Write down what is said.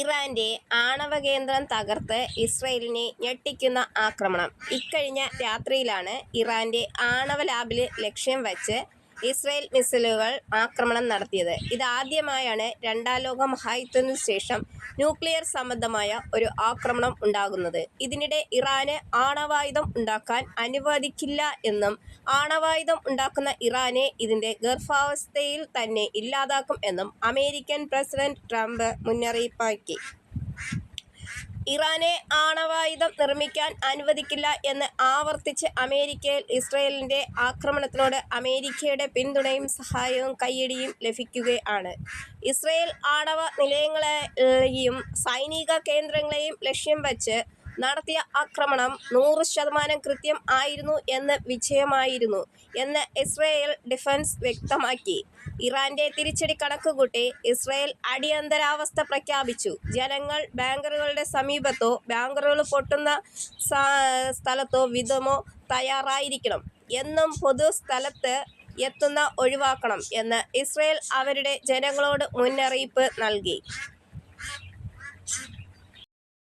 ഇറാന്റെ ആണവ കേന്ദ്രം തകർത്ത് ഇസ്രയേലിനെ ഞെട്ടിക്കുന്ന ആക്രമണം. ഇക്കഴിഞ്ഞ രാത്രിയിലാണ് ഇറാന്റെ ആണവ ലാബിൽ ലക്ഷ്യം വച്ച് ഇസ്രയേൽ മിസൈലുകൾ ആക്രമണം നടത്തിയത്. ഇതാദ്യമായാണ് രണ്ടാം ലോക മഹായുദ്ധത്തിനു ശേഷം ന്യൂക്ലിയർ സംബന്ധമായ ഒരു ആക്രമണം ഉണ്ടാകുന്നത്. ഇതിനിടെ ഇറാന് ആണവായുധം ഉണ്ടാക്കാൻ അനുവദിക്കില്ല എന്നും ആണവായുധം ഉണ്ടാക്കുന്ന ഇറാനെ ഇതിന്റെ ഗർഭാവസ്ഥയിൽ തന്നെ ഇല്ലാതാക്കും എന്നും അമേരിക്കൻ പ്രസിഡന്റ് ട്രംപ് മുന്നറിയിപ്പാക്കി. ഇറാനെ ആണവായുധം നിർമ്മിക്കാൻ അനുവദിക്കില്ല എന്ന് ആവർത്തിച്ച് അമേരിക്കയിൽ ഇസ്രയേലിന്റെ ആക്രമണത്തിനോട് അമേരിക്കയുടെ പിന്തുണയും സഹായവും കയ്യടിയും ലഭിക്കുകയാണ്. ഇസ്രയേൽ ആണവ നിലയങ്ങളെയും സൈനിക കേന്ദ്രങ്ങളെയും ലക്ഷ്യം വച്ച് നടത്തിയ ആക്രമണം നൂറ് ശതമാനം കൃത്യം ആയിരുന്നു എന്ന് വിജയമായിരുന്നു എന്ന് ഇസ്രയേൽ ഡിഫൻസ് വ്യക്തമാക്കി. ഇറാന്റെ തിരിച്ചടി കണക്കുകൂട്ടി ഇസ്രയേൽ അടിയന്തരാവസ്ഥ പ്രഖ്യാപിച്ചു. ജനങ്ങൾ ബാങ്കറുകളുടെ സമീപത്തോ ബാങ്കറുകൾ പൊട്ടുന്ന സ്ഥലത്തോ വിധമോ തയ്യാറായിരിക്കണം എന്നും പൊതു സ്ഥലത്ത് എത്തുന്ന ഒഴിവാക്കണം എന്ന് ഇസ്രയേൽ അവരുടെ ജനങ്ങളോട് മുന്നറിയിപ്പ് നൽകി.